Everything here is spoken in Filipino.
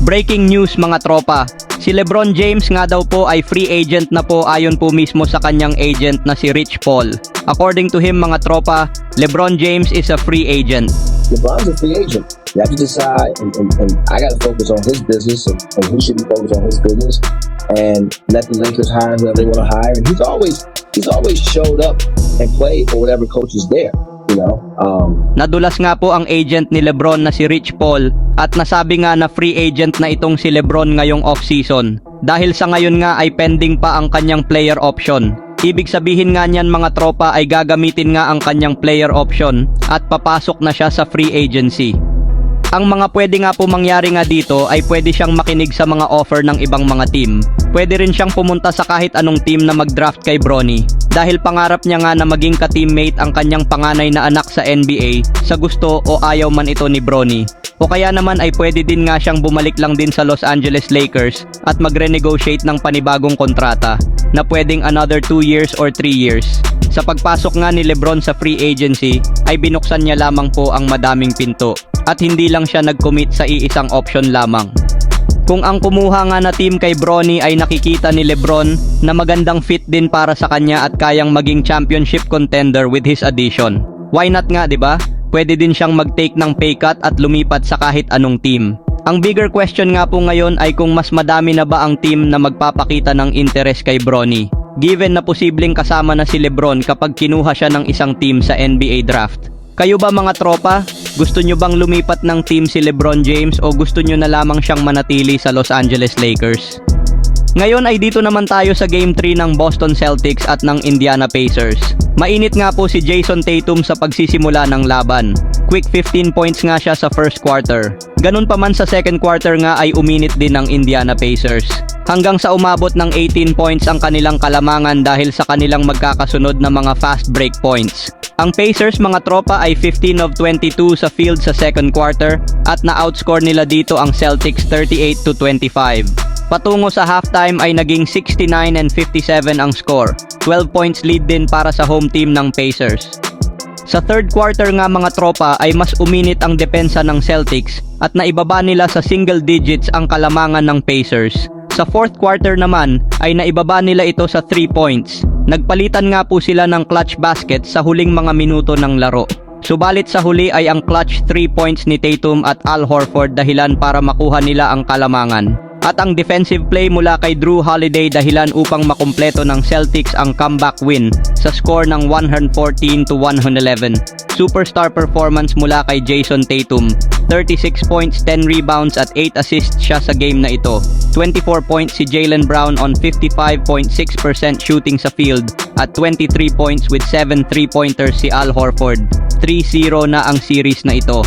Breaking news mga tropa. Si Lebron James nga daw po ay free agent na po ayon po mismo sa kanyang agent na si Rich Paul. According to him mga tropa, Lebron James is a free agent. LeBron's a free agent. You have to decide, and, and, and I got to focus on his business, and, and he should be focused on his business, and let the Lakers hire whoever they want to hire. And he's always he's always showed up and played for whatever coach is there. You know, um, Nadulas nga po ang agent ni Lebron na si Rich Paul at nasabi nga na free agent na itong si Lebron ngayong off-season. Dahil sa ngayon nga ay pending pa ang kanyang player option. Ibig sabihin nga niyan mga tropa ay gagamitin nga ang kanyang player option at papasok na siya sa free agency. Ang mga pwede nga po mangyari nga dito ay pwede siyang makinig sa mga offer ng ibang mga team. Pwede rin siyang pumunta sa kahit anong team na mag-draft kay Bronny dahil pangarap niya nga na maging ka-teammate ang kanyang panganay na anak sa NBA sa gusto o ayaw man ito ni Bronny. O kaya naman ay pwede din nga siyang bumalik lang din sa Los Angeles Lakers at mag-renegotiate ng panibagong kontrata na pwedeng another 2 years or 3 years. Sa pagpasok nga ni Lebron sa free agency ay binuksan niya lamang po ang madaming pinto at hindi lang siya nag-commit sa iisang option lamang. Kung ang kumuha nga na team kay Bronny ay nakikita ni Lebron na magandang fit din para sa kanya at kayang maging championship contender with his addition. Why not nga, 'di ba? Pwede din siyang mag-take ng pay cut at lumipat sa kahit anong team. Ang bigger question nga po ngayon ay kung mas madami na ba ang team na magpapakita ng interest kay Bronny. Given na posibleng kasama na si Lebron kapag kinuha siya ng isang team sa NBA draft. Kayo ba mga tropa? Gusto nyo bang lumipat ng team si Lebron James o gusto nyo na lamang siyang manatili sa Los Angeles Lakers? Ngayon ay dito naman tayo sa Game 3 ng Boston Celtics at ng Indiana Pacers. Mainit nga po si Jason Tatum sa pagsisimula ng laban. Quick 15 points nga siya sa first quarter. Ganun pa man sa second quarter nga ay uminit din ng Indiana Pacers. Hanggang sa umabot ng 18 points ang kanilang kalamangan dahil sa kanilang magkakasunod na mga fast break points. Ang Pacers mga tropa ay 15 of 22 sa field sa second quarter at na-outscore nila dito ang Celtics 38 to 25. Patungo sa halftime ay naging 69 and 57 ang score. 12 points lead din para sa home team ng Pacers. Sa third quarter nga mga tropa ay mas uminit ang depensa ng Celtics at naibaba nila sa single digits ang kalamangan ng Pacers. Sa fourth quarter naman ay naibaba nila ito sa 3 points. Nagpalitan nga po sila ng clutch basket sa huling mga minuto ng laro. Subalit sa huli ay ang clutch 3 points ni Tatum at Al Horford dahilan para makuha nila ang kalamangan. At ang defensive play mula kay Drew Holiday dahilan upang makumpleto ng Celtics ang comeback win sa score ng 114 to 111. Superstar performance mula kay Jason Tatum. 36 points, 10 rebounds at 8 assists siya sa game na ito. 24 points si Jalen Brown on 55.6% shooting sa field at 23 points with 7 3-pointers si Al Horford. 3-0 na ang series na ito.